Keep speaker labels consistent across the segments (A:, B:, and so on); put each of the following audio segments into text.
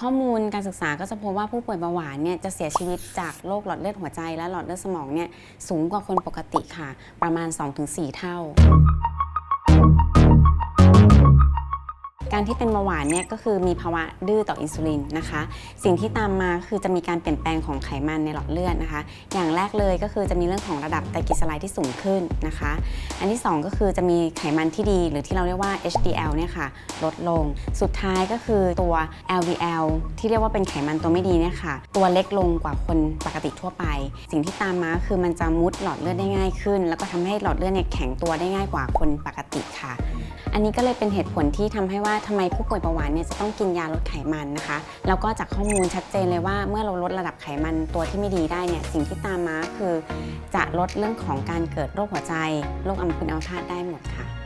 A: ข้อมูลการศึกษาก็จะพบว่าผู้ป่วยเบาหวานเนี่ยจะเสียชีวิตจากโรคหลอดเลือดหัวใจและหลอดเลือดสมองเนี่ยสูงกว่าคนปกติค่ะ ประมาณ 2-4 เท่า การที่เป็นเบาหวานเนี่ยก็คือมีภาวะดื้อต่ออินซูลินนะคะ สิ่งที่ตามมาคือจะมีการเปลี่ยนแปลงของไขมันในหลอดเลือดนะคะ อย่างแรกเลยก็คือจะมีเรื่องของระดับไตรกลีเซอไรด์ที่สูงขึ้นนะคะ อันที่ 2 ก็คือจะมีไขมันที่ดีหรือที่เราเรียกว่า HDL เนี่ยค่ะลดลง สุดท้ายก็คือตัว LDL ที่เรียกว่าเป็นไขมันตัวไม่ดีเนี่ยค่ะ ตัวเล็กลงกว่าคนปกติทั่วไป สิ่งที่ตามมาคือมันจะมุดหลอดเลือดได้ง่ายขึ้น แล้วก็ทำให้หลอดเลือดเนี่ยแข็งตัวได้ง่ายกว่าคนปกติค่ะ อันนี้ก็เลยเป็นเหตุผลที่ทำให้ว่าทำไมผู้ป่วยเบาหวานเนี่ยจะต้องกินยาลดไขมันนะคะ แล้วก็จากข้อมูลชัดเจนเลยว่าเมื่อเราลดระดับไขมันตัวที่ไม่ดีได้เนี่ยสิ่งที่ตามมาคือ จะลดเรื่องของการเกิดโรคหัวใจโรคอัมพฤกษ์อัมพาตได้หมดค่ะ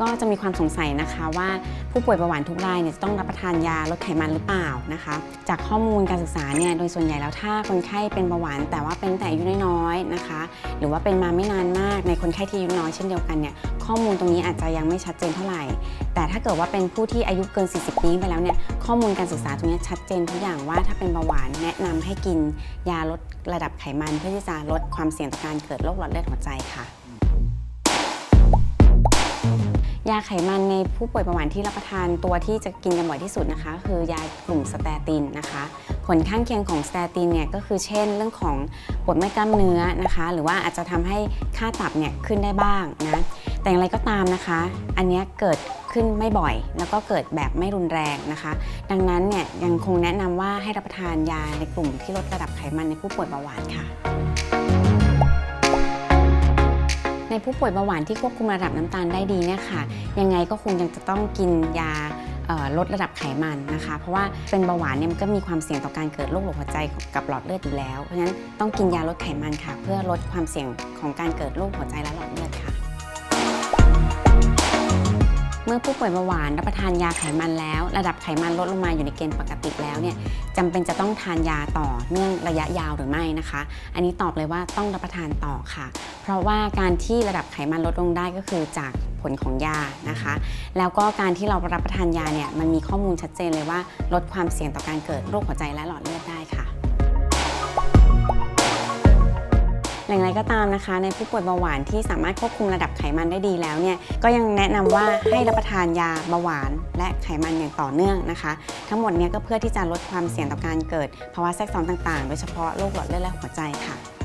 A: ก็จะมีความสงสัยนะคะว่าผู้ป่วยเบาหวานทุกรายเนี่ยจะต้องรับประทานยาลดไขมันหรือเปล่านะคะ จากข้อมูลการศึกษาเนี่ยโดยส่วนใหญ่แล้วถ้าคนไข้เป็นเบาหวาน แต่ว่าเป็นแต่อายุน้อยๆนะคะ หรือว่าเป็นมาไม่นานมากในคนไข้ที่อายุน้อยเช่นเดียวกันเนี่ยข้อมูลตรงนี้อาจจะยังไม่ชัดเจนเท่าไหร่ แต่ถ้าเกิดว่าเป็นผู้ที่อายุเกิน 40 ปีไปแล้วเนี่ยข้อมูลการศึกษาตรงนี้ชัดเจนทุกอย่างว่าถ้าเป็นเบาหวานแนะนำให้กินยาลดระดับไขมันเพื่อที่จะลดความเสี่ยงต่อการเกิดโรคหลอดเลือดหัวใจค่ะ ยาไขมันในผู้ป่วยเบาหวานที่รับประทานตัวที่จะกินกันบ่อยที่สุดนะคะ คือยากลุ่มสเตตินนะคะ ผลข้างเคียงของสเตตินเนี่ยก็คือเช่น เรื่องของปวดเมื่อยกล้ามเนื้อนะคะ หรือว่าอาจจะทำให้ค่าตับเนี่ยขึ้นได้บ้างนะแต่อย่างไรก็ตามนะคะ อันนี้เกิดขึ้นไม่บ่อย แล้วก็เกิดแบบไม่รุนแรงนะคะ ดังนั้นเนี่ยยังคงแนะนำว่าให้รับประทานยาในกลุ่มที่ลดระดับไขมันในผู้ป่วยเบาหวานค่ะ ในผู้ป่วยเบาหวานที่ควบคุมระดับน้ำตาลได้ดีเนี่ยค่ะ ยังไงก็คงยังจะต้องกินยาลดระดับไขมันนะคะ เพราะว่าเป็นเบาหวานเนี่ยมันก็มีความเสี่ยงต่อการเกิดโรคหัวใจกับหลอดเลือดอยู่แล้ว เพราะฉะนั้นต้องกินยาลดไขมันค่ะ เพื่อลดความเสี่ยงของการเกิดโรคหัวใจและหลอดเลือดค่ะ เมื่อผู้ป่วยเบาหวานรับประทานยาไขมันแล้ว ระดับไขมันลดลงมาอยู่ในเกณฑ์ปกติแล้วเนี่ยจำเป็นจะต้องทานยาต่อเนื่องระยะยาวหรือไม่นะคะ อันนี้ตอบเลยว่าต้องรับประทานต่อค่ะ เพราะว่าการที่ระดับไขมันลดลงได้ก็คือจากผลของยานะคะ แล้วก็การที่เรารับประทานยาเนี่ยมันมีข้อมูลชัดเจนเลยว่า ลดความเสี่ยงต่อการเกิดโรคหัวใจและหลอดเลือดได้ค่ะ อย่างไรก็ตามนะคะ ในผู้ป่วยเบาหวานที่สามารถควบคุมระดับไขมันได้ดีแล้วเนี่ยก็ยังแนะนำว่าให้รับประทานยาเบาหวาน และไขมันอย่างต่อเนื่องนะคะ ทั้งหมดนี้ก็เพื่อที่จะลดความเสี่ยงต่อการเกิดภาวะแทรกซ้อนต่างๆ โดยเฉพาะโรคหลอดเลือดและหัวใจค่ะ